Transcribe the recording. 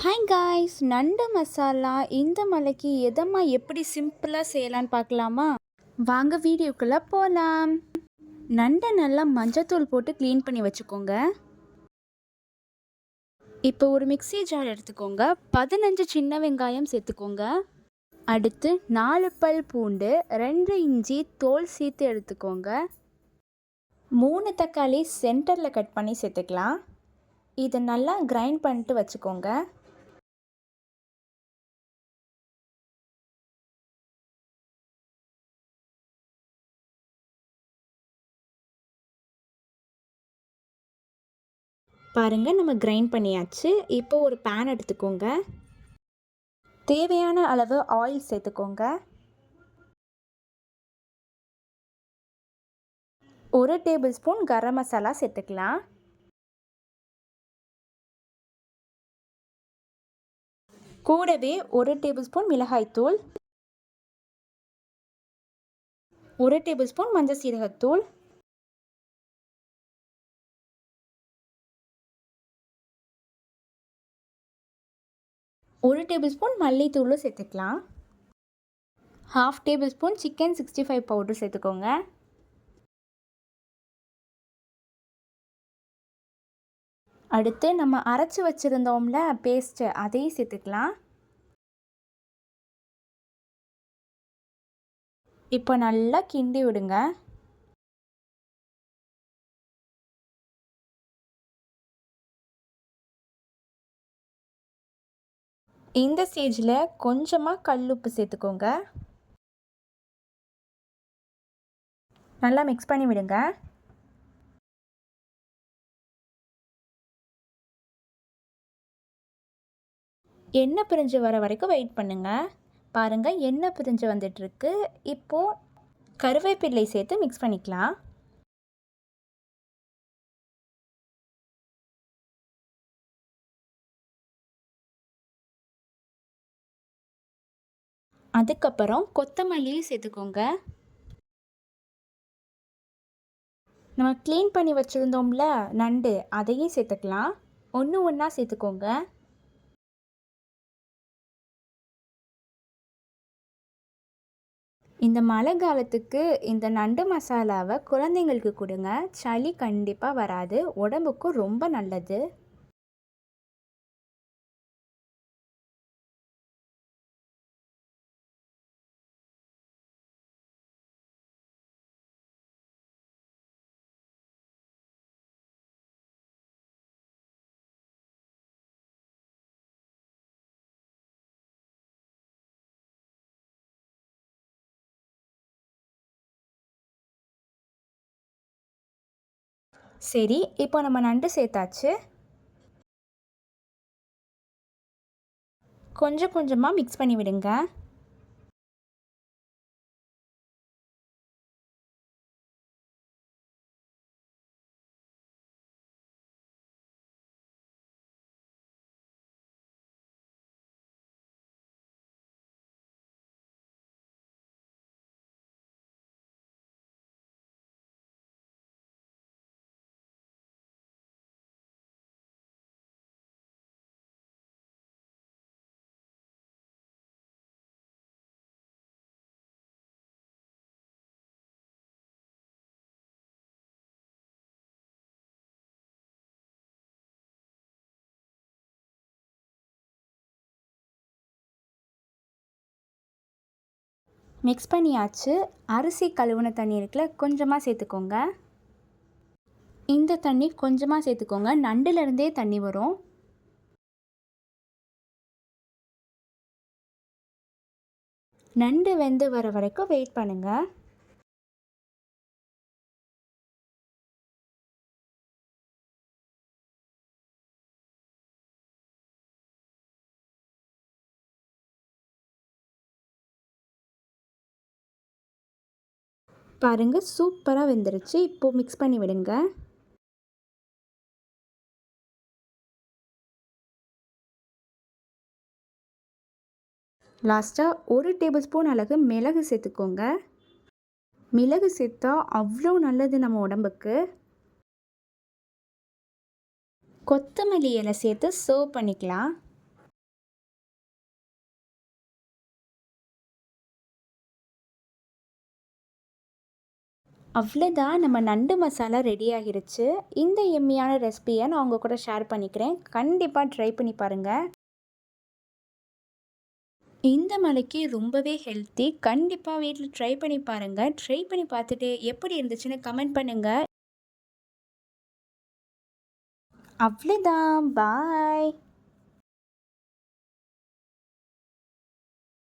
Hi guys நண்டு மசாலா இந்த மலைக்கு எதம்மா எப்படி சிம்பிளாக செய்யலான்னு பார்க்கலாமா? வாங்க வீடியோக்குள்ளே போகலாம் நண்டை நல்லா மஞ்சத்தூள் போட்டு க்ளீன் பண்ணி வச்சுக்கோங்க. இப்போ ஒரு மிக்ஸி ஜார் எடுத்துக்கோங்க. பதினஞ்சு சின்ன வெங்காயம் சேர்த்துக்கோங்க. அடுத்து நாலு பல் பூண்டு ரெண்டு இஞ்சி தோல் சீத்து எடுத்துக்கோங்க. மூணு தக்காளி சென்டரில் கட் பண்ணி சேர்த்துக்கலாம். இதை நல்லா கிரைண்ட் பண்ணிட்டு வச்சுக்கோங்க. பாருங்கள் நம்ம கிரைண்ட் பண்ணியாச்சு. இப்போ ஒரு பேன் எடுத்துக்கோங்க. தேவையான அளவு ஆயில் சேர்த்துக்கோங்க. ஒரு டேபிள் ஸ்பூன் கரம் மசாலா சேர்த்துக்கலாம். கூடவே ஒரு டேபிள் ஸ்பூன் மிளகாய்த்தூள் ஒரு டேபிள் ஸ்பூன் மஞ்சள் சீரகத்தூள். ஒரு டேபிள் ஸ்பூன் மல்லித்தூளும் சேர்த்துக்கலாம். Half tablespoon chicken sixty five powder சேர்த்துக்கோங்க. அடுத்து நம்ம அரைச்சி வச்சுருந்தோம்ல பேஸ்ட்டு அதையும் சேர்த்துக்கலாம். இப்போ நல்லா கிண்டி விடுங்க. இந்த ஸ்டேஜில் கொஞ்சமாக கல் உப்பு சேர்த்துக்கோங்க. நல்லா மிக்ஸ் பண்ணி விடுங்க. எண்ணெய் பிரிஞ்சு வர வரைக்கும் வெயிட் பண்ணுங்கள் பாருங்கள் எண்ணெய் பிரிஞ்சு வந்துட்டுருக்கு இப்போது கருவேப்பிள்ளை சேர்த்து மிக்ஸ் பண்ணிக்கலாம். அதுக்கப்புறம் கொத்தமல்லியும் சேர்த்துக்கோங்க. நம்ம க்ளீன் பண்ணி வச்சுருந்தோம்ல நண்டு அதையும் சேர்த்துக்கலாம். ஒன்று ஒன்றா சேர்த்துக்கோங்க. இந்த மழை காலத்துக்கு இந்த நண்டு மசாலாவை குழந்தைங்களுக்கு கொடுங்க. சளி கண்டிப்பாக வராது. உடம்புக்கும் ரொம்ப நல்லது. சரி இப்போ நம்ம நண்டு சேர்த்தாச்சு. கொஞ்சம் கொஞ்சமாக மிக்ஸ் பண்ணி விடுங்க மிக்ஸ் பண்ணியாச்சு. அரிசி கழுவுன தண்ணி இருக்குல்ல கொஞ்சமாக சேர்த்துக்கோங்க. இந்த தண்ணி கொஞ்சமாக சேர்த்துக்கோங்க. நண்டுலேருந்தே தண்ணி வரும். நண்டு வெந்து வர வரைக்கும் வெயிட் பண்ணுங்கள் பாருங்கள் சூப்பராக வெந்துருச்சு. இப்போது மிக்ஸ் பண்ணி விடுங்க. லாஸ்ட்டாக ஒரு டேபிள் ஸ்பூன் அளவு மிளகு சேர்த்துக்கோங்க. மிளகு சேர்த்தா அவ்வளோ நல்லது நம்ம உடம்புக்கு. கொத்தமல்லி இலை சேர்த்து சர்வ் பண்ணிக்கலாம். அவ்வளோதான். நம்ம நண்டு மசாலா ரெடி ஆகிருச்சு. இந்த எம்மியான ரெசிபியை நான் உங்கள் கூட ஷேர் பண்ணிக்கிறேன். கண்டிப்பாக ட்ரை பண்ணி பாருங்கள் இந்த மலைக்கு ரொம்பவே ஹெல்த்தி கண்டிப்பாக வீட்டில் ட்ரை பண்ணி பாருங்கள் ட்ரை பண்ணி பார்த்துட்டு எப்படி இருந்துச்சுன்னு கமெண்ட் பண்ணுங்கள் அவ்வளோதான். பாய்